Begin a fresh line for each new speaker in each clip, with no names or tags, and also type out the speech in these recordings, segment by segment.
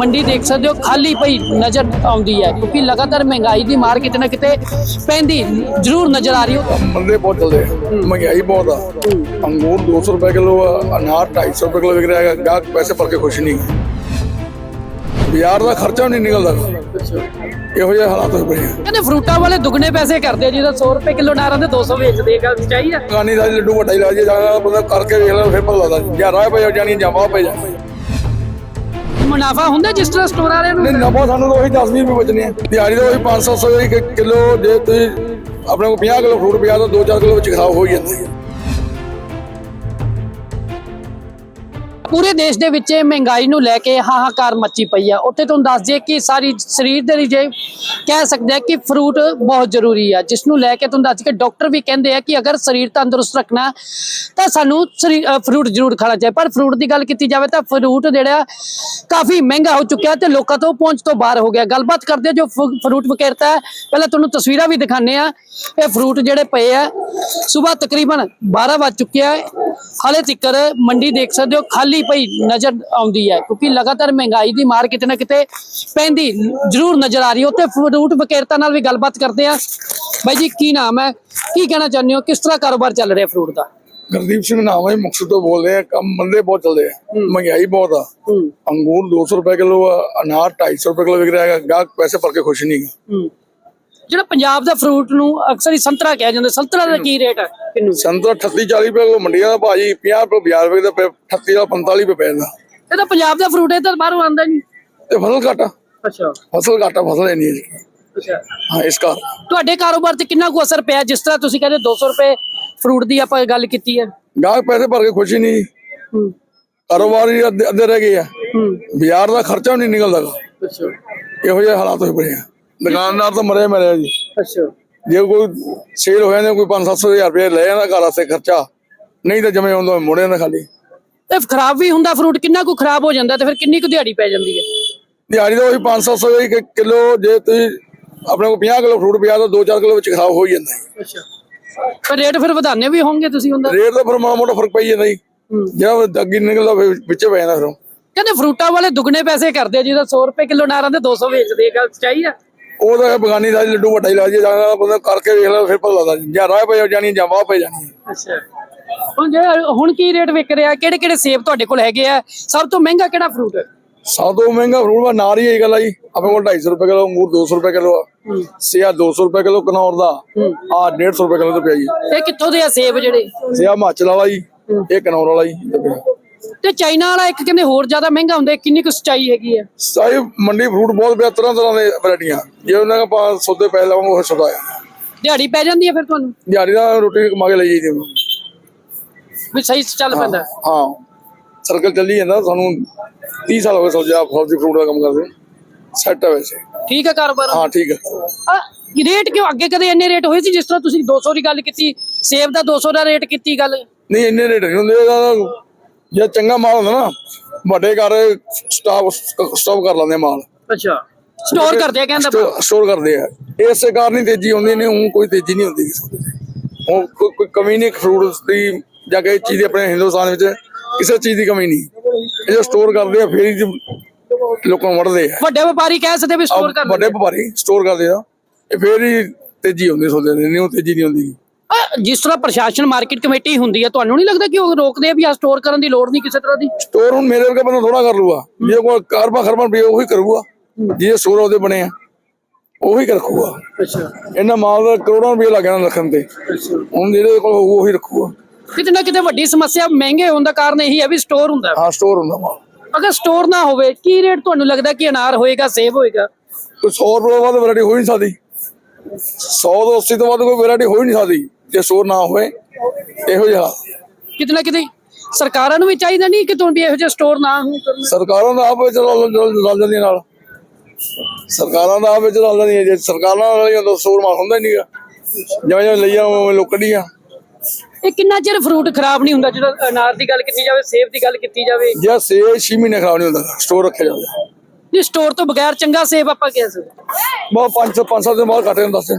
ਮੰਡੀ ਦੇਖ ਸਕਦੇ ਹੋ ਖਾਲੀ ਪਈ ਨਜ਼ਰ ਆਉਂਦੀ ਹੈ ਕਿਉਂਕਿ ਲਗਾਤਾਰ ਮਹਿੰਗਾਈ ਦੀ ਮਾਰ ਕਿਤੇ ਨਾ ਕਿਤੇ ਪੈਂਦੀ ਜ਼ਰੂਰ ਨਜ਼ਰ ਆ ਰਹੀ ਹੋ।
ਮੰਦੇ ਬਹੁਤ ਚੱਲਦੇ ਮਹਿੰਗਾਈ ਬਹੁਤ ਆ। ਅੰਗੂਰ 200 ਰੁਪਏ ਕਿਲੋ ਆ ਅਨਾਰ 250 ਰੁਪਏ ਕਿਲੋ ਵਿਕ ਰਿਹਾ ਹੈ ਗਾਹਕ ਪੈਸੇ ਭਰ ਕੇ ਖੁਸ਼ ਨਹੀਂ। ਹੈ ਬਾਜ਼ਾਰ ਦਾ ਖਰਚਾ ਨਹੀਂ ਨਿਕਲਦਾ। ਇਹੋ ਜਿਹੇ ਹਾਲਾਤ ਹੋਏ ਪਏ
ਕਹਿੰਦੇ ਫਰੂਟਾਂ ਵਾਲੇ ਦੁੱਗਣੇ ਪੈਸੇ ਕਰਦੇ ਆ ਜਿਹਦਾ 100 ਰੁਪਏ ਕਿਲੋ ਨਾਰਾਂ ਦੇ 200 ਵੇਚਦੇ ਆ ਚਾਹੀਏ
ਗਾਨੀ ਦਾ ਲੱਡੂ ਵੱਡਾ ਹੀ ਲਾ ਜੇ ਜਾਣਾ ਬੰਦਾ ਕਰਕੇ ਵੇਖ ਲੈ ਫਿਰ ਪਤਾ ਲੱਗਦਾ। ਜਾਂ ਰਾਹ ਪਈ ਜਾਣੀ ਜਾਂ ਵਾਹ ਪਈ ਜਾਣੀ
ਮੁਨਾਫਾ ਹੁੰਦਾ ਜਿਸ ਤਰ੍ਹਾਂ ਸਟੋਰ ਵਾਲਿਆਂ ਨੂੰ?
ਨਹੀਂ, ਨਫਾ ਸਾਨੂੰ ਤਾਂ ਉਹੀ 10 20 ਰੁਪਏ ਬਚਨੇ ਆ। ਦਿਹਾੜੀ ਦਾ ਉਹੀ 500 600 ਕਿਲੋ ਜੇ ਤੁਸੀਂ ਆਪਣੇ ਕੋਲ 50 ਕਿਲੋ ਫਰੂਟ ਪਿਆ ਤਾਂ 2-4 ਕਿਲੋ ਵਿੱਚ ਖਰਾਬ ਹੋ ਹੀ ਹੈ
ਪੂਰੇ ਦੇਸ਼ ਦੇ ਵਿੱਚ ਇਹ ਮਹਿੰਗਾਈ ਨੂੰ ਲੈ ਕੇ ਹਾਹਾਕਾਰ ਮੱਚੀ ਪਈ ਆ। ਉੱਥੇ ਤੁਹਾਨੂੰ ਦੱਸ ਦਈਏ ਕਿ ਸਾਰੀ ਸਰੀਰ ਦੇ ਲਈ ਜੇ ਕਹਿ ਸਕਦੇ ਆ ਕਿ ਫਰੂਟ ਬਹੁਤ ਜ਼ਰੂਰੀ ਆ। ਜਿਸ ਨੂੰ ਲੈ ਕੇ ਤੁਹਾਨੂੰ ਦੱਸ ਕਿ ਡਾਕਟਰ ਵੀ ਕਹਿੰਦੇ ਆ ਕਿ ਅਗਰ ਸਰੀਰ ਤੰਦਰੁਸਤ ਰੱਖਣਾ ਤਾਂ ਸਾਨੂੰ ਸਰੀ- ਫਰੂਟ ਜ਼ਰੂਰ ਖਾਣਾ ਚਾਹੀਦਾ। ਪਰ ਫਰੂਟ ਦੀ ਗੱਲ ਕੀਤੀ ਜਾਵੇ ਤਾਂ ਫਰੂਟ ਜਿਹੜਾ ਕਾਫੀ ਮਹਿੰਗਾ ਹੋ ਚੁੱਕਿਆ ਤੇ ਲੋਕਾਂ ਤੋਂ ਪਹੁੰਚ ਤੋਂ ਬਾਹਰ ਹੋ ਗਿਆ। ਗੱਲਬਾਤ ਕਰਦੇ ਜੋ ਫ- ਫਰੂਟ ਵਿਕਰੇਤਾ ਹੈ। ਪਹਿਲਾਂ ਤੁਹਾਨੂੰ ਤਸਵੀਰਾਂ ਵੀ ਦਿਖਾਣੇ ਆ। ਇਹ ਫਰੂਟ ਜਿਹੜੇ ਪਏ ਆ, ਸਵੇਰ ਤਕਰੀਬਨ 12 ਵੱਜ ਚੁੱਕਿਆ ਹੈ ਹਾਲੇ ਤੱਕ ਮੰਡੀ ਦੇਖ ਸਕਦੇ ਹੋ, ਖਾਲੀ ਪਈ ਨਜ਼ਰ ਆਉਂਦੀ ਹੈ ਕਿਉਂਕਿ ਲਗਾਤਾਰ ਮਹਿੰਗਾਈ ਦੀ ਮਾਰ ਕਿਤੇ ਨਾ ਕਿਤੇ ਪੈਂਦੀ ਜ਼ਰੂਰ ਨਜ਼ਰ ਆ ਰਹੀ ਉੱਤੇ ਫਰੂਟ ਵਿਕਰੇਤਾ ਨਾਲ ਵੀ ਗੱਲਬਾਤ ਕਰਦੇ ਆ ਬਾਈ ਜੀ ਕੀ ਨਾਮ ਹੈ? ਕੀ ਕਹਿਣਾ ਚਾਹੁੰਦੇ ਹੋ? ਕਿਸ ਤਰ੍ਹਾਂ ਕਾਰੋਬਾਰ ਚੱਲ ਰਿਹਾ ਫਰੂਟ ਦਾ?
ਗੁਰਦੀਪ ਸਿੰਘ ਨਾਮ ਹੈ ਮੁਕਤਸਰ ਤੋਂ ਬੋਲਦੇ ਆ ਕੰਮ ਮੰਦੇ ਬਹੁਤ ਚੱਲਦੇ ਆ। ਮਹਿੰਗਾਈ ਬਹੁਤ ਆ। ਅੰਗੂਰ 200 ਰੁਪਏ ਕਿਲੋ ਆ ਅਨਾਰ 250 ਰੁਪਏ ਕਿਲੋ ਵਿਕ ਰਿਹਾ ਹੈ ਗਾਹਕ ਪੈਸੇ ਭਰ ਕੇ ਖੁਸ਼ ਨਹੀਂ ਹੂੰ।
ਜਿਹੜਾ ਪੰਜਾਬ ਦਾ ਫਰੂਟ ਨੂੰ ਅਕਸਰ ਹੀ ਸੰਤਰਾ ਕਿਹਾ ਜਾਂਦਾ ਸੰਤਰਾ ਦਾ ਕੀ ਰੇਟ ਹੈ? ਕਿੰਨੂ?
ਸੰਤਰਾ 38 40 ਰੁਪਏ ਕਿਲੋ ਮੰਡੀਆਂ ਦਾ ਭਾਜੀ 50 ਰੁਪਏ ਬਾਜ਼ਾਰ ਵਿੱਚ ਦਾ 38 ਦਾ 45 ਰੁਪਏ ਪੈਂਦਾ
ਇਹ ਤਾਂ ਪੰਜਾਬ ਦਾ ਫਰੂਟ ਹੈ ਤਾਂ ਬਾਹਰੋਂ ਆਉਂਦਾ ਨਹੀਂ।
ਤੇ ਫਸਲ ਘਾਟਾ
ਅੱਛਾ।
ਫਸਲ ਘਾਟਾ ਫਸਲ ਨਹੀਂ ਹੈ
ਅੱਛਾ।
ਹਾਂ ਇਸ ਕਰ
ਤੁਹਾਡੇ ਕਾਰੋਬਾਰ ਤੇ ਕਿੰਨਾ ਕੁ ਅਸਰ ਪਿਆ? ਜਿਸ ਤਰ੍ਹਾਂ ਤੁਸੀਂ ਕਹਿੰਦੇ 200 ਰੁਪਏ ਫਰੂਟ ਦੀ ਆਪਾਂ ਗੱਲ ਕੀਤੀ ਹੈ।
ਗਾਹਕ ਪੈਸੇ ਭਰ ਕੇ ਖੁਸ਼ ਨਹੀਂ
ਹੂੰ।
ਕਾਰੋਬਾਰ ਹੀ ਅੱਧੇ ਰਹਿ ਗਏ ਆ।
ਹੂੰ।
ਬਾਜ਼ਾਰ ਦਾ ਖਰਚਾ ਵੀ ਨਹੀਂ ਨਿਕਲਦਾ।
ਅੱਛਾ।
ਇਹੋ ਜਿਹੇ ਹਾਲਾਤ ਹੋਏ ਪਏ ਆ। ਦੁਕਾਨਦਾਰ ਤਾਂ ਮਰੇ ਮਰੇ ਜੀ।
ਅੱਛਾ।
ਜੇ ਕੋਈ ਸੇਲ ਹੋ ਜਾਂਦੇ ਕੋਈ 5-700 ਹਜ਼ਾਰ ਰੁਪਏ ਲੈ ਜਾਂਦਾ ਘਰ ਵਾਸਤੇ ਖਰਚਾ ਨਹੀਂ ਤਾਂ ਜਮੇ ਹੁੰਦਾ ਮੁੜੇ ਨਾ ਖਾਲੀ।
ਤੇ ਖਰਾਬ ਵੀ ਹੁੰਦਾ ਫਰੂਟ ਕਿੰਨਾ ਕੁ ਖਰਾਬ ਹੋ ਜਾਂਦਾ ਤੇ ਫਿਰ ਕਿੰਨੀ ਕੁ ਦਿਹਾੜੀ ਪੈ ਜਾਂਦੀ ਹੈ?
ਦਿਹਾੜੀ ਦਾ ਉਹੀ 500 ਇੱਕ ਕਿਲੋ ਜੇ ਤੁਸੀਂ ਆਪਣੇ ਕੋਲ 50 ਕਿਲੋ ਫਰੂਟ ਪਿਆ ਤਾਂ 2-4 ਕਿਲੋ ਵਿੱਚ ਖਰਾਬ ਹੋ ਹੀ ਜਾਂਦਾ ਹੈ
ਅੱਛਾ। ਪਰ ਰੇਟ ਫਿਰ ਵਧਾਣੇ ਵੀ ਹੋਣਗੇ ਤੁਸੀਂ ਹੁੰਦਾ।
ਰੇਟ ਦਾ ਫਿਰ ਮਾੜਾ ਮੋਟਾ ਫ਼ਰਕ ਪਈ ਜਾਂਦਾ ਜੀ।
ਹੂੰ।
ਜਿਹੜਾ ਅੱਗੇ ਨਿਕਲਦਾ ਵਿੱਚੇ ਪੈ ਜਾਂਦਾ ਫਿਰ।
ਕਹਿੰਦੇ ਫਰੂਟਾਂ ਵਾਲੇ ਦੁੱਗਣੇ ਪੈਸੇ ਕਰਦੇ ਜਿਹਦਾ 100 ਰੁਪਏ ਕਿਲੋ ਨਾਰਾਂ ਦੇ 200 ਵੇਚਦੇ ਗੱਲ ਚਾਹੀਏ
ਉਹ ਤਾਂ ਬਗਾਨੀ ਦਾ ਲੱਡੂ ਵੱਡਾ ਹੀ ਲਾ ਜੇ ਜਾਣਾ ਬੰਦਾ ਕਰਕੇ ਵੇਖ ਲੈ ਫਿਰ ਪਤਾ ਲੱਗਦਾ ਜਾਂ। ਰਾਹ ਪਈ ਜਾਣੀ ਜਾਂ ਵਾਹ ਪਈ ਜਾਣੀ
ਅੱਛਾ। ਹੁਣ ਜੇ ਹੁਣ ਕੀ ਰੇਟ ਵਿਕ ਰਿਹਾ? ਕਿਹੜੇ ਕਿਹੜੇ ਸੇਬ ਤੁਹਾਡੇ ਕੋਲ ਹੈਗੇ ਆ? ਸਭ ਤੋਂ ਮਹਿੰਗਾ ਕਿਹੜਾ ਫਰੂਟ ਹੈ
ਸਭ ਤੋਂ ਮਹਿੰਗਾ ਫਰੂਟ ਨਾਰ ਹੀ ਇਹ ਗੱਲ ਆ ਜੀ। ਆਪਣੇ ਕੋਲ 250 ਰੁਪਏ ਕਿਲੋ ਅੰਗੂਰ 200 ਰੁਪਏ ਕਿਲੋ ਆ। ਸਿਆ 200 ਰੁਪਏ ਕਿਲੋ ਕਨੌਰ ਦਾ। ਆ 150 ਰੁਪਏ ਕਿਲੋ ਤੇ ਪਿਆ ਜੀ।
ਇਹ ਕਿੱਥੋਂ ਦੇ ਆ ਸੇਬ ਜਿਹੜੇ?
ਸਿਆ ਹਿਮਾਚਲ ਵਾਲਾ ਜੀ ਇਹ ਕਨੌਰ ਵਾਲਾ ਜੀ।
ਤੇ ਚਾਈਨਾ ਵਾਲਾ ਇੱਕ ਕਹਿੰਦੇ ਹੋਰ ਜ਼ਿਆਦਾ ਮਹਿੰਗਾ ਹੁੰਦਾ ਹੈ। ਕਿੰਨੀ ਕੁ ਸਚਾਈ ਹੈਗੀ ਹੈ?
ਸਾਰੀ ਮੰਡੀ ਫਰੂਟ ਬਹੁਤ ਪਿਆ ਤਰ੍ਹਾਂ ਤਰ੍ਹਾਂ ਦੇ ਵੈਰਾਈਟੀਆਂ। ਜੇ ਉਹਨਾਂ ਦਾ ਆਪਾਂ ਸੌਦੇ ਪੈ ਲਵਾਂਗੇ ਉਹ ਸੌਦਾ ਆ।
ਦਿਹਾੜੀ ਪੈ ਜਾਂਦੀ ਹੈ ਫਿਰ ਤੁਹਾਨੂੰ?
ਦਿਹਾੜੀ ਦਾ ਰੋਟੀ ਕਮਾ ਕੇ ਲਈ ਜੀ
ਵੀ ਸਹੀ ਚੱਲ ਪੈਂਦਾ। ਹੈ।
ਹਾਂ ਸਰਕਲ ਚੱਲੀ ਜਾਂਦਾ ਸਾਨੂੰ 30 ਸਾਲ ਹੋ ਗਏ ਸਬਜ਼ੀ ਸਬਜ਼ੀ ਫਰੂਟ ਦਾ ਕੰਮ ਕਰਦੇ ਸੈੱਟ ਹੈ ਵੈਸੇ।
ਠੀਕ ਹੈ ਕਾਰੋਬਾਰ?
ਹਾਂ ਠੀਕ ਹੈ।
ਆ ਰੇਟ ਕਿਉਂ ਅੱਗੇ ਕਦੇ ਇੰਨੇ ਰੇਟ ਹੋਏ ਸੀ ਜਿਸ ਤਰ੍ਹਾਂ ਤੁਸੀਂ 200 ਦੀ ਗੱਲ ਕੀਤੀ ਸੇਬ ਦਾ 200 ਦਾ ਰੇਟ ਕੀਤੀ ਗੱਲ?
ਨਹੀਂ ਇੰਨੇ ਰੇਟ ਨਹੀਂ ਹੁੰਦੇ ਇਹਦਾ ਜੇ ਚੰਗਾ ਮਾਲ ਹੁੰਦਾ ਨਾ ਵੱਡੇ ਘਰ ਸਟਾਪ ਸਟਾਪ ਕਰ ਲੈਂਦੇ ਮਾਲ।
ਅੱਛਾ। ਸਟੋਰ ਕਰਦੇ ਆ ਕਹਿੰਦਾ
ਸਟੋ- ਸਟੋਰ ਕਰਦੇ ਆ। ਇਸੇ ਕਾਰਨ ਹੀ ਤੇਜ਼ੀ ਹੁੰਦੀ ਨਹੀਂ ਹੁਣ ਕੋਈ ਤੇਜ਼ੀ ਨਹੀਂ ਹੁੰਦੀ ਕਿਸੇ ਦੇ। ਹੁਣ ਕੋਈ ਕੋਈ ਕਮੀ ਨਹੀਂ ਫਰੂਟ ਦੀ ਜਾਂ ਕਿਸੇ ਚੀਜ਼ ਦੀ ਆਪਣੇ ਹਿੰਦੁਸਤਾਨ ਵਿੱਚ ਕਿਸੇ ਚੀਜ਼ ਦੀ ਕਮੀ ਨਹੀਂ। ਇਹ ਜੋ ਸਟੋਰ ਕਰਦੇ ਆ ਫੇਰ ਹੀ ਲੋਕਾਂ ਨੂੰ ਵੜਦੇ ਆ।
ਵੱਡੇ ਵਪਾਰੀ ਕਹਿ ਸਕਦੇ ਵੀ ਸਟੋਰ ਕਰਦੇ
ਵੱਡੇ ਵਪਾਰੀ ਸਟੋਰ ਕਰਦੇ ਆ ਇਹ ਫੇਰ ਹੀ ਤੇਜ਼ੀ ਹੁੰਦੀ ਸੋਦੇ ਨੇ ਨਹੀਂ ਉਹ ਤੇਜ਼ੀ ਨਹੀਂ ਹੁੰਦੀ
ਜਿਸ ਤਰ੍ਹਾਂ ਪ੍ਰਸ਼ਾਸਨ ਮਾਰਕੀਟ ਕਮੇਟੀ ਹੁੰਦੀ ਹੈ ਤੁਹਾਨੂੰ ਨਹੀਂ ਲੱਗਦਾ ਕਿ ਉਹ ਰੋਕਦੇ ਆ ਵੀ ਆ ਸਟੋਰ ਕਰਨ ਦੀ ਲੋੜ ਨਹੀਂ ਕਿਸੇ ਤਰ੍ਹਾਂ ਦੀ?
ਸਟੋਰ ਹੁਣ ਮੇਰੇ ਵਰਗਾ ਬੰਦਾ ਥੋੜਾ ਕਰ ਲੂਗਾ ਜੇ ਕੋਈ ਕਾਰਬਾ ਖਰਬਾ ਵੀ ਉਹੀ ਕਰੂਗਾ। ਜਿਹਦੇ ਸਟੋਰ ਉਹਦੇ ਬਣੇ ਆ ਉਹੀ ਰੱਖੂਗਾ।
ਅੱਛਾ।
ਇਹਨਾਂ ਮਾਲ ਦਾ ਕਰੋੜਾਂ ਰੁਪਏ ਲੱਗ ਜਾਣਾ ਰੱਖਣ ਤੇ। ਹੁਣ ਜਿਹਦੇ ਕੋਲ ਹੋਊ ਉਹੀ ਰੱਖੂਗਾ।
ਕਿਤੇ ਨਾ ਕਿਤੇ ਵੱਡੀ ਸਮੱਸਿਆ ਮਹਿੰਗੇ ਹੋਣ ਦਾ ਕਾਰਨ ਇਹੀ ਹੈ ਵੀ ਸਟੋਰ ਹੁੰਦਾ। ਹੈ।
ਸਟੋਰ ਹੁੰਦਾ ਮਾਲ।
ਅਗਰ ਸਟੋਰ ਨਾ ਹੋਵੇ ਕੀ ਰੇਟ ਤੁਹਾਨੂੰ ਲੱਗਦਾ ਕਿ ਅਨਾਰ ਹੋਏਗਾ ਸੇਬ ਹੋਏਗਾ?
ਕੋਈ 100 ਰੁਪਏ ਵੱਧ ਵੈਰਾਈਟੀ ਹੋ ਨਹੀਂ ਸਕਦੀ। 100 ਤੋਂ 80 ਤੋਂ ਵੱਧ ਕੋਈ ਵੈਰਾਈਟੀ ਹੀ ਨਹੀਂ ਸਕਦੀ। ਜੇ ਸ਼ੋਰ ਨਾ ਹੋਏ ਇਹੋ ਜਿਹਾ
ਕਿਤੇ ਨਾ ਕਿਤੇ ਸਰਕਾਰਾਂ ਨੂੰ ਵੀ ਚਾਹੀਦਾ ਨਹੀਂ ਕਿ ਤੋਂ ਵੀ ਇਹੋ ਜਿਹੇ ਸਟੋਰ ਨਾ ਹੋਣ
ਸਰਕਾਰਾਂ ਦਾ ਆਪ ਵਿੱਚ ਰਲ ਜਾਂਦੀਆਂ ਨਾਲ। ਸਰਕਾਰਾਂ ਦਾ ਆਪ ਵਿੱਚ ਰਲ ਜਾਂਦੀਆਂ ਜੇ ਸਰਕਾਰਾਂ ਵਾਲੀਆਂ ਤਾਂ ਸਟੋਰ ਮਾ ਹੁੰਦਾ ਹੀ ਨਹੀਂਗਾ ਜਿਵੇਂ ਜਿਵੇਂ ਲਈਆਂ ਉਵੇਂ ਲੋਕ ਕੱਢੀਆਂ
ਇਹ ਕਿੰਨਾ ਚਿਰ ਫਰੂਟ ਖਰਾਬ ਨਹੀਂ ਹੁੰਦਾ? ਜਦੋਂ ਅਨਾਰ ਦੀ ਗੱਲ ਕੀਤੀ ਜਾਵੇ ਸੇਬ ਦੀ ਗੱਲ ਕੀਤੀ ਜਾਵੇ।
ਜੇ ਸੇਬ 6 ਮਹੀਨੇ ਖਰਾਬ ਨਹੀਂ ਹੁੰਦਾ। ਸਟੋਰ ਰੱਖਿਆ ਜਾਂਦਾ
ਜੀ ਸਟੋਰ ਤੋਂ ਬਗੈਰ ਚੰਗਾ ਸੇਬ ਆਪਾਂ ਕਿਹਾ ਸੀ।
ਬਹੁਤ 5 5 ਸਾਲ ਦੇ ਬਾਅਦ ਘਟੇ ਹੁੰਦਾ ਸੀ।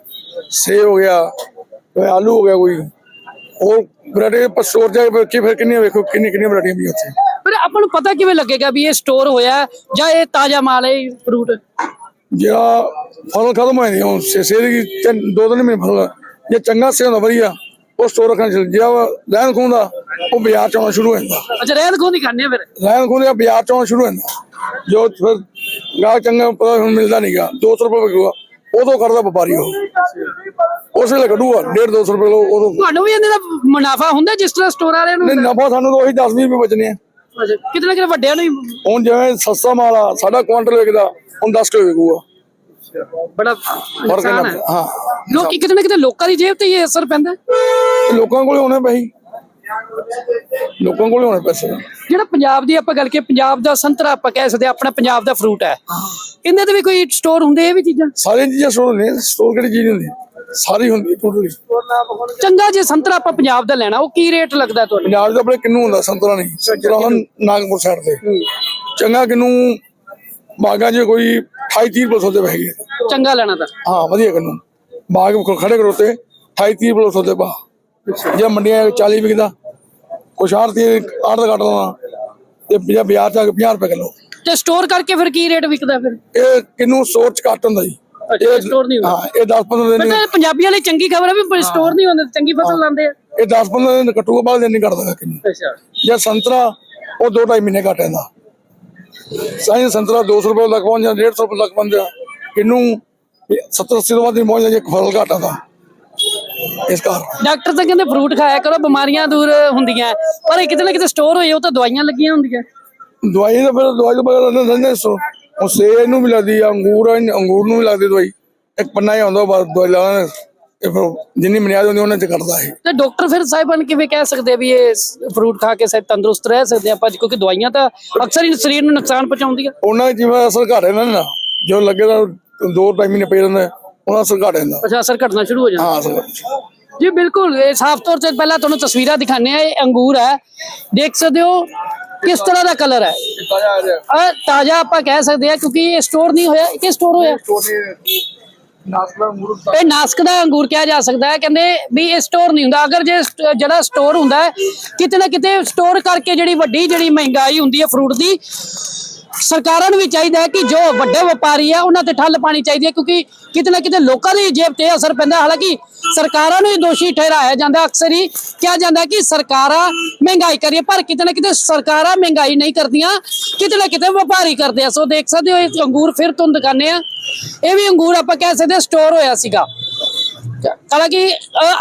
ਸੇਬ ਹੋ ਗਿਆ ਕੋਈ ਆਲੂ ਹੋ ਗਿਆ ਕੋਈ। ਹੋਰ ਵੈਰਾਈਟੀ ਪਰ ਸਟੋਰ ਜਾ ਕੇ ਵੇਖੀ ਫਿਰ ਕਿੰਨੀਆਂ ਵੇਖੋ ਕਿੰਨੀ ਕਿੰਨੀਆਂ ਵੈਰਾਈਟੀਆਂ ਵੀ ਉੱਥੇ।
ਪਰ ਆਪਾਂ ਨੂੰ ਪਤਾ ਕਿਵੇਂ ਲੱਗੇਗਾ ਵੀ ਇਹ ਸਟੋਰ ਹੋਇਆ ਜਾਂ ਇਹ ਤਾਜ਼ਾ ਮਾਲ ਹੈ ਫਰੂਟ
ਜਿਹੜਾ ਫਸਲ ਖਤਮ ਹੋ ਜਾਂਦੀ ਹੁਣ ਸੇ ਸੇ ਦੀ ਦੋ ਤਿੰਨ ਮਹੀਨੇ ਫਸਲ ਜੇ ਚੰਗਾ ਸੇ ਹੁੰਦਾ ਵਧੀਆ ਉਹ ਸਟੋਰ ਰੱਖਣਾ ਚਾਹੀਦਾ ਜਿਹੜਾ ਲੈਣ ਖੂੰਦਾ ਉਹ ਬਾਜ਼ਾਰ ਚ ਆਉਣਾ ਸ਼ੁਰੂ ਹੋ ਜਾਂਦਾ।
ਅੱਛਾ ਰਹਿਤ ਖੋਦੀ ਖਾਣੇ ਫਿਰ?
ਲੈਣ ਖੂੰਦਾ ਬਾਜ਼ਾਰ ਚ ਆਉਣਾ ਸ਼ੁਰੂ ਹੋ ਜਾਂਦਾ। ਜੋ ਫਿਰ ਗਾਹ ਚੰਗਾ ਪਤਾ ਹੁਣ ਮਿਲਦਾ ਨਹੀਂਗਾ 200 ਰੁਪਏ ਵਿਕੂਗਾ ਉਦੋਂ ਕਰਦਾ ਵਪਾਰੀ ਉਹ। ਉਸ ਵੇਲੇ ਕੱਢੂਗਾ 1.5 200 ਰੁਪਏ ਲੋ ਉਦੋਂ।
ਤੁਹਾਨੂੰ ਵੀ ਇਹਦੇ ਦਾ ਮੁਨਾਫਾ ਹੁੰਦਾ ਜਿਸ ਤਰ੍ਹਾਂ ਸਟੋਰ ਵਾਲਿਆਂ ਨੂੰ?
ਨਹੀਂ ਨਫਾ ਸਾਨੂੰ ਤਾਂ ਉਹੀ 10 20 ਰੁਪਏ ਬਚਨੇ ਆ।
ਅੱਛਾ ਕਿਤੇ ਨਾ ਕਿਤੇ ਵੱਡਿਆਂ ਨੂੰ
ਹੁਣ ਜਿਵੇਂ ਸਸਤਾ ਮਾਲ ਆ ਸਾਡਾ ਕੁਆਂਟਲ ਵਿਕਦਾ ਹੁਣ 10 ਕਿਲੋ ਵਿਕੂਗਾ।
ਬੜਾ
ਫ਼ਰਕ
ਨੁਕਸਾਨ
ਹੈ।
ਹੈ।
ਹਾਂ
ਲੋਕੀ ਕਿਤੇ ਨਾ ਕਿਤੇ ਲੋਕਾਂ ਦੀ ਜੇਬ ਤੇ ਹੀ ਇਹ ਅਸਰ ਪੈਂਦਾ।
ਲੋਕਾਂ ਕੋਲੇ ਹੋਣੇ ਪੈਸੇ ਲੋਕਾਂ ਕੋਲੇ ਹੋਣੇ ਪੈਸੇ।
ਜਿਹੜਾ ਪੰਜਾਬ ਦੀ ਆਪਾਂ ਗੱਲ ਕੀ ਪੰਜਾਬ ਦਾ ਸੰਤਰਾ ਆਪਾਂ ਕਹਿ ਸਕਦੇ ਆਪਣਾ ਪੰਜਾਬ ਦਾ ਫਰੂਟ ਹੈ। ਇਹਦੇ ਤੇ ਵੀ ਕੋਈ ਸਟੋਰ ਹੁੰਦੇ ਇਹ ਵੀ ਚੀਜ਼ਾਂ?
ਸਾਰੀਆਂ ਚੀਜ਼ਾਂ ਸਟੋਰ ਨੇ ਸਟੋਰ ਕਿਹੜੀ ਚੀਜ਼ ਹੁੰਦੀ? ਸਾਰੀ ਹੁੰਦੀ ਟੋਟਲੀ
ਚੰਗਾ ਜੇ ਸੰਤਰਾ ਆਪਾਂ ਪੰਜਾਬ ਦਾ ਲੈਣਾ ਉਹ ਕੀ ਰੇਟ ਲੱਗਦਾ ਤੁਹਾਨੂੰ
ਪੰਜਾਬ ਦਾ ਆਪਣੇ ਕਿੰਨੂ ਹੁੰਦਾ ਸੰਤਰਾ ਨਹੀਂ? ਸੰਤਰਾ ਨਾਗਪੁਰ ਸਾਈਡ ਤੇ। ਚੰਗਾ ਕਿੰਨੂ ਬਾਗਾਂ 'ਚ ਕੋਈ 28 30 ਰੁਪਏ ਸੌਦੇ ਪੈ ਗਏ।
ਚੰਗਾ ਲੈਣਾ ਤਾਂ।
ਹਾਂ ਵਧੀਆ ਕਿੰਨੂ। ਬਾਗ ਕੋਲ ਖੜੇ ਕਰੋਤੇ 28 30 ਰੁਪਏ ਸੌਦੇ ਪਾ। ਜੇ ਮੰਡੀਆਂ 'ਚ 40 ਵਿਕਦਾ। ਕੁਛ ਆੜਤੀ ਆੜ ਦਾ ਕੱਟ ਦੇਣਾ ਤੇ ਜਾਂ ਬਾਜ਼ਾਰ 'ਚ ਆ ਕੇ 50 ਰੁਪਏ ਕਿਲੋ।
ਤੇ ਸਟੋਰ ਕਰਕੇ ਫਿਰ ਕੀ ਰੇਟ ਵਿਕਦਾ ਫਿਰ?
ਇਹ ਕਿੰਨੂ ਸਟੋਰ 'ਚ ਘੱਟ ਹੁੰਦਾ ਜੀ।
ਅੱਛਾ ਸਟੋਰ ਨਹੀਂ ਹੁੰਦਾ।
ਹਾਂ ਇਹ 10 15 ਦਿਨ
ਪਤਾ ਪੰਜਾਬੀਆਂ ਲਈ ਚੰਗੀ ਖਬਰ ਹੈ ਵੀ ਸਟੋਰ ਨਹੀਂ ਹੁੰਦੇ ਚੰਗੀ ਫਸਲ ਲਾਉਂਦੇ ਆ।
ਇਹ 10 15 ਦਿਨ ਕੱਟੂਗਾ ਬਾਅਦ ਦਿਨ ਨਹੀਂ ਕੱਟਦਾ ਕਿੰਨੂ।
ਅੱਛਾ।
ਜਾਂ ਸੰਤਰਾ ਉਹ ਦੋ ਢਾਈ ਮਹੀਨੇ ਘੱਟ ਜਾਂਦਾ। ਸਾਈਂ ਸੰਤਰਾ 200 ਰੁਪਏ ਲੱਗ ਪਹੁੰਚ ਜਾਂਦਾ 150 ਰੁਪਏ ਲੱਗ ਪਹੁੰਚ ਕਿੰਨੂ 70 80 ਤੋਂ ਬਾਅਦ ਨਹੀਂ ਪਹੁੰਚ ਜਾਂਦਾ ਜੇ ਫਸਲ ਘੱਟ ਆਉਂਦਾ। ਇਸ ਕਾਰਨ
ਡਾਕਟਰ ਤਾਂ ਕਹਿੰਦੇ ਫਰੂਟ ਖਾਇਆ ਕਰੋ ਬਿਮਾਰੀਆਂ ਦੂਰ ਹੁੰਦੀਆਂ। ਪਰ ਇਹ ਕਿਤੇ ਨਾ ਕਿਤੇ ਸਟੋਰ ਹੋਏ ਉਹ ਤਾਂ ਦਵਾਈਆਂ ਲੱਗੀਆਂ ਹੁੰਦੀਆਂ।
ਦਵਾਈ ਤਾਂ ਫਿਰ ਦਵਾਈ ਤੋਂ ਬਗੈਰ ਰਹਿੰਦੇ ਸੋ ਉਹ ਸੇਬ ਨੂੰ ਵੀ ਲੱਗਦੀ ਆ ਅੰਗੂਰ ਅੰਗੂਰ ਨੂੰ ਵੀ ਲੱਗਦੀ ਦਵਾਈ। ਇੱਕ ਪੰਨਾ ਹੀ ਆਉਂਦਾ ਬਸ ਦਵਾਈ ਲਾਉਣਾ ਇਹ ਜਿੰਨੀ ਮਨਿਆਦ ਹੁੰਦੀ ਉਹਨਾਂ ਚ ਕੱਟਦਾ ਹੈ
ਤੇ ਡਾਕਟਰ ਫਿਰ ਸਾਹਿਬਾਨ ਕਿਵੇਂ ਕਹਿ ਸਕਦੇ ਵੀ ਇਹ ਫਰੂਟ ਖਾ ਕੇ ਸਹਿ ਤੰਦਰੁਸਤ ਰਹਿ ਸਕਦੇ ਆਪਾਂ ਕਿਉਂਕਿ ਦਵਾਈਆਂ ਤਾਂ ਅਕਸਰ ਹੀ ਸਰੀਰ ਨੂੰ ਨੁਕਸਾਨ ਪਹੁੰਚਾਉਂਦੀਆਂ।
ਉਹਨਾਂ ਦਾ ਜਿਵੇਂ ਅਸਰ ਘੱਟ ਜਾਂਦਾ ਨਾ ਜੋ ਲੱਗੇ ਤਾਂ ਦੋ ਢਾਈ ਮਹੀਨੇ ਪਏ ਰਹਿੰਦੇ। ਉਹਨਾਂ ਦਾ ਅਸਰ ਘੱਟ ਜਾਂਦਾ
ਅੱਛਾ ਅਸਰ ਘਟਣਾ ਸ਼ੁਰੂ ਹੋ ਜਾਂਦਾ।
ਹਾਂ
ਜੀ ਬਿਲਕੁਲ ਇਹ ਸਾਫ਼ ਤੌਰ ਤੇ ਪਹਿਲਾਂ ਤੁਹਾਨੂੰ ਤਸਵੀਰਾਂ ਦਿਖਾਣੇ ਆ ਇਹ ਅੰਗੂਰ ਹੈ। ਦੇਖ ਸਕਦੇ ਹੋ ਕਿਸ ਤਰ੍ਹਾਂ ਦਾ ਕਲਰ ਹੈ।
ਤਾਜ਼ਾ ਆ
ਤਾਜ਼ਾ ਆਪਾਂ ਕਹਿ ਸਕਦੇ ਆ ਕਿਉਂਕਿ ਇਹ ਸਟੋਰ ਨਹੀਂ ਹੋਇਆ ਕਿ ਸਟੋਰ ਹੋਇਆ? ਇਹ ਨਾਸਕ ਦਾ ਅੰਗੂਰ ਕਿਹਾ ਜਾ ਸਕਦਾ ਹੈ। ਕਹਿੰਦੇ ਵੀ ਇਹ ਸਟੋਰ ਨਹੀਂ ਹੁੰਦਾ। ਅਗਰ ਜੇ ਜਿਹੜਾ ਸਟੋਰ ਹੁੰਦਾ ਕਿਤੇ ਨਾ ਕਿਤੇ ਸਟੋਰ ਕਰਕੇ ਜਿਹੜੀ ਵੱਡੀ ਜਿਹੜੀ ਮਹਿੰਗਾਈ ਹੁੰਦੀ ਹੈ ਫਰੂਟ ਦੀ ਸਰਕਾਰਾਂ ਨੂੰ ਵੀ ਚਾਹੀਦਾ ਹੈ ਕਿ ਜੋ ਵੱਡੇ ਵਪਾਰੀ ਆ, ਉਹਨਾਂ ਤੇ ਠੱਲ ਪਾਣੀ ਚਾਹੀਦੀ ਹੈ, ਕਿਉਂਕਿ ਕਿਤੇ ਨਾ ਕਿਤੇ ਲੋਕਾਂ ਦੀ ਜੇਬ ਤੇ ਅਸਰ ਪੈਂਦਾ ਹਾਲਾਂਕਿ ਸਰਕਾਰਾਂ ਨੂੰ ਹੀ ਦੋਸ਼ੀ ਠਹਿਰਾਇਆ ਜਾਂਦਾ ਅਕਸਰ ਹੀ ਕਿਹਾ ਜਾਂਦਾ ਕਿ ਸਰਕਾਰਾਂ ਮਹਿੰਗਾਈ ਕਰੀਏ, ਪਰ ਕਿਤੇ ਨਾ ਕਿਤੇ ਸਰਕਾਰਾਂ ਮਹਿੰਗਾਈ ਨਹੀਂ ਕਰਦੀਆਂ, ਕਿਤੇ ਨਾ ਕਿਤੇ ਵਪਾਰੀ ਕਰਦੇ ਆ। ਸੋ ਦੇਖ ਸਕਦੇ ਹੋ, ਇਹ ਅੰਗੂਰ ਫਿਰ ਤੁਹਾਨੂੰ ਦਿਖਾਣੇ ਆ। ਇਹ ਵੀ ਅੰਗੂਰ ਆਪਾਂ ਕਹਿ ਸਕਦੇ ਸਟੋਰ ਹੋਇਆ ਸੀਗਾ। ਹਾਲਾਂਕਿ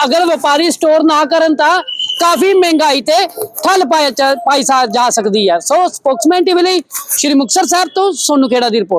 ਅਗਰ ਵਪਾਰੀ ਸਟੋਰ ਨਾ ਕਰਨ ਤਾਂ ਕਾਫੀ ਮਹਿੰਗਾਈ ਤੇ ਠੱਲ ਪਾਇਆ ਜਾ- ਪਾਈ ਜਾ ਸਕਦੀ ਹੈ ਸੋ ਸਪੋਕਸਮੈਨ ਟੀਵੀ ਲਈ ਸ਼੍ਰੀ ਮੁਕਤਸਰ ਸਾਹਿਬ ਤੋਂ ਸੋਨੂ ਖੇੜਾ ਦੀ ਰਿਪੋਰਟ।